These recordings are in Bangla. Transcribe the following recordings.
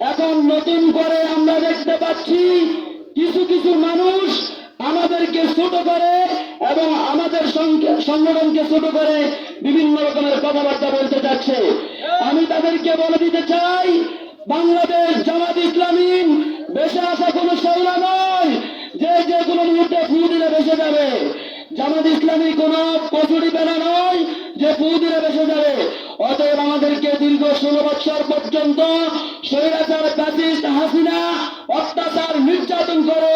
এখন নতুন করে আমরা দেখতে পাচ্ছি কিছু কিছু মানুষ আমাদেরকে ছোট করে এবং আমাদের সংগঠনকে ছোট করে বিভিন্ন রকমের কথাবার্তা বলতে চাচ্ছে। আমি তাদেরকে বলে দিতে চাই, বাংলাদেশ জামাত ইসলামী বেশে আসা কোনো সৌরা নয়। যে যে কোনো মুহূর্তে দিলে বেসে যাবে। জামাত ইসলামী কোন কচুরি বেলা নয়। যে ফু দিলে বেসে যাবে অতএব আমাদেরকে দীর্ঘ ষোলো বছর পর্যন্ত স্বৈরাচার প্যাসিস্ট হাসিনা অত্যাচার নির্যাতন করে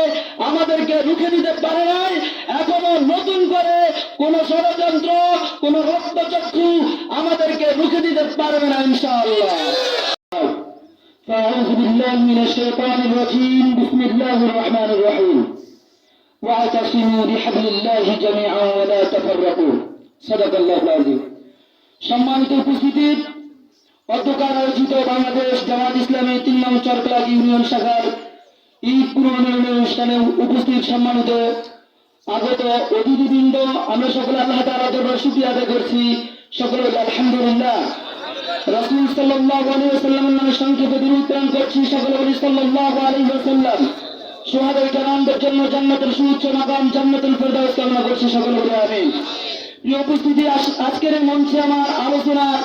আমাদেরকে রুখে দিতে পারে নাই এখনো নতুন করে কোন ষড়যন্ত্র কোন রক্তচক্ষু আমাদেরকে রুখে দিতে পারবে না ইনশাআল্লাহ فأعوذ بالله من الشيطان الرجيم بسم الله الرحمن الرحيم واعتصموا بحبل الله جميعا ولا تفرقوا صدق الله العظيم সম্মানিত উপস্থিতি অধ্যকার আয়োজিত বাংলাদেশ জামাত ইসলামী তিন নং চরকলাগ ইউনিয়ন শাখার ঈদ পুনর্মিলন অনুষ্ঠানে উপস্থিত সম্মানিত আগত অতিথিবৃন্দ। আমরা সকলে আল্লাহ তাআলা দরবারে শুকরিয়া আদায় করছি। সকলে আলহামদুলিল্লাহ। রাসূল সাল্লাল্লাহু আলাইহি ওয়াসাল্লামের নামে সংক্ষেপে দরুদ প্রেরণ করছি। সকলে বলি, সাল্লাল্লাহু আলাইহি ওয়াসাল্লাম। সোহাদের জন্য জান্নাতের সুউচ্চ মাকাম, জান্নাতুল ফেরদাউস কামনা করছি। সকলে আমিন। আজকের মঞ্চে আমার আলোচনার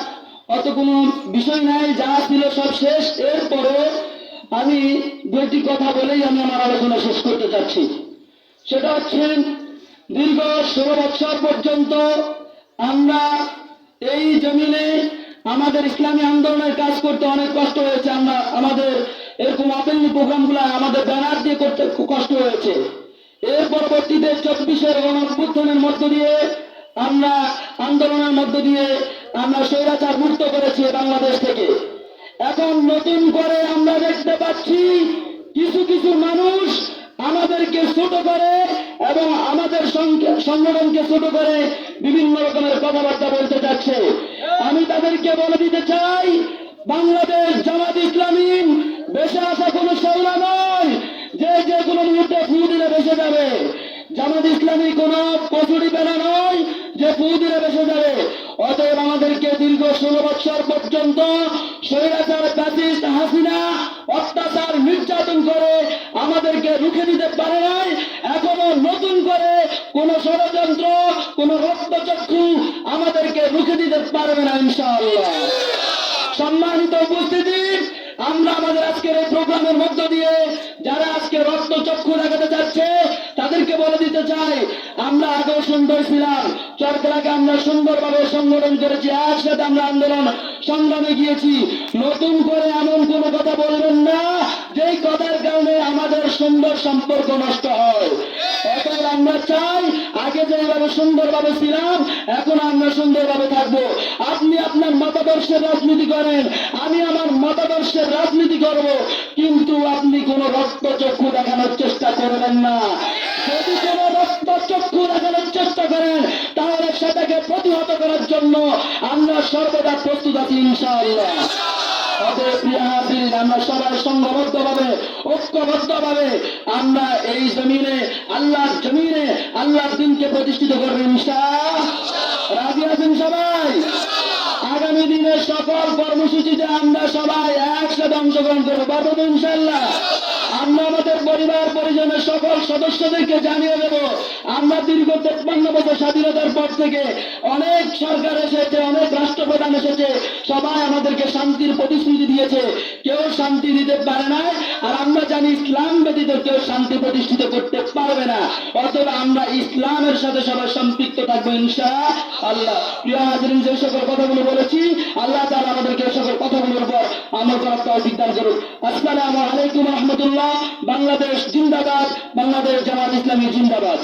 অত কোনো বিষয় নাই, যা ছিল সব শেষ। এরপরে আমি দুইটি কথা বলেই আমি আমার আলোচনা শেষ করতে চাচ্ছি। সেটা হচ্ছে, দীর্ঘ ষোলো বছর পর্যন্ত আমরা এই জমিনে আমাদের ইসলামী আন্দোলনের কাজ করতে অনেক কষ্ট হয়েছে। আমরা আমাদের এরকম অপেন্নি প্রোগ্রামগুলো আমাদের ব্যানার দিয়ে করতে খুব কষ্ট হয়েছে। এর পরবর্তীতে চব্বিশের গণঅভ্যুত্থানের মধ্য দিয়ে আমরা আন্দোলনের মধ্য দিয়ে আমরা স্বৈরাচার মুক্ত করেছি বাংলাদেশ থেকে। এখন নতুন করে আমরা দেখতে পাচ্ছি কিছু কিছু মানুষ আমাদেরকে ছোট করে এবং আমাদের সংগঠনকে ছোট করে বিভিন্ন রকমের কথাবার্তা বলতে চাচ্ছে। আমি তাদেরকে বলে দিতে চাই, বাংলাদেশ জামাত ইসলামী বেশে আসা কোনো সৌরা নয় যে যে কোনো মুহূর্তে ফু দিলে বেসে যাবে। জামাত ইসলামী কোন কচুরি বেলা নয় যে দিলে বেসে যাবে। অতএব আমাদেরকে দীর্ঘ ষোলো বছর পর্যন্ত স্বৈরাচার প্যাসিস্ট হাসিনা অত্যাচার, নির্যাতন করে আমাদেরকে রুখে দিতে পারে নাই। এখনও নতুন করে কোন ষড়যন্ত্র, কোন রক্তচক্ষু আমাদেরকে রুখে দিতে পারবে না, ইনশাআল্লাহ। সম্মানিত উপস্থিতি, আমরা আমাদের আজকের এই প্রোগ্রামের মধ্য দিয়ে যারা আজকে রক্ত চক্ষু লাগাতে যাচ্ছে, তাদেরকে বলে দিতে চাই, আমরা আগেও সুন্দর ছিলাম। চরকলাকে আমরা সুন্দরভাবে সংগঠন করেছি, একসাথে আমরা আন্দোলন সংগ্রামে গিয়েছি। নতুন করে এমন কোনো কথা বলবেন না সুন্দর সম্পর্ক নষ্ট হয়। অতএব আমরা চাই, আগে যে যেভাবে সুন্দরভাবে ছিলাম, এখন আমরা সুন্দরভাবে থাকব। আপনি আপনার মতাদর্শের রাজনীতি করেন, আমি আমার মতাদর্শের রাজনীতি করব, কিন্তু আপনি কোনো রক্ত চক্ষু দেখানোর চেষ্টা করবেন না। যদি কোনো রক্ত চক্ষু দেখানোর চেষ্টা করেন, তাহলে সেটাকে প্রতিহত করার জন্য আমরা সর্বদা প্রস্তুত আছি, ইনশাআল্লাহ। প্রতিষ্ঠিত করব, ইনশাআল্লাহ। রাজি আছেন সবাই? আগামী দিনে সকল কর্মসূচিতে আমরা সবাই একসাথে অংশগ্রহণ করব ইনশাল্লাহ আমরা আমাদের পরিবার, পরিজনের সকল সদস্যদেরকে জানিয়ে দেব আমরা দীর্ঘ তেপ্পান্ন বছর স্বাধীনতার পর থেকে অনেক সরকার এসেছে, অনেক রাষ্ট্রপ্রধান এসেছে, সবাই আমাদেরকে শান্তির প্রতিশ্রুতি দিয়েছে। কেউ শান্তি দিতে পারে না, আর আমরা জানি ইসলাম ব্যতীত কেউ শান্তি প্রতিষ্ঠিত করতে পারবে না। অতএব আমরা ইসলামের সাথে সবাই সম্পৃক্ত থাকব ইনশা আল্লাহ প্রিয় হাজরিন, যে সকল কথাগুলো বলেছি, আল্লাহ তাআলা আমাদেরকে সকল কথাগুলোর উপর আমল করার তৌফিক দান করুন আসসালামু আলাইকুম রহমতুল্লাহ, বাংলাদেশ জিন্দাবাদ, বাংলাদেশ জামাত ইসলামী জিন্দাবাদ।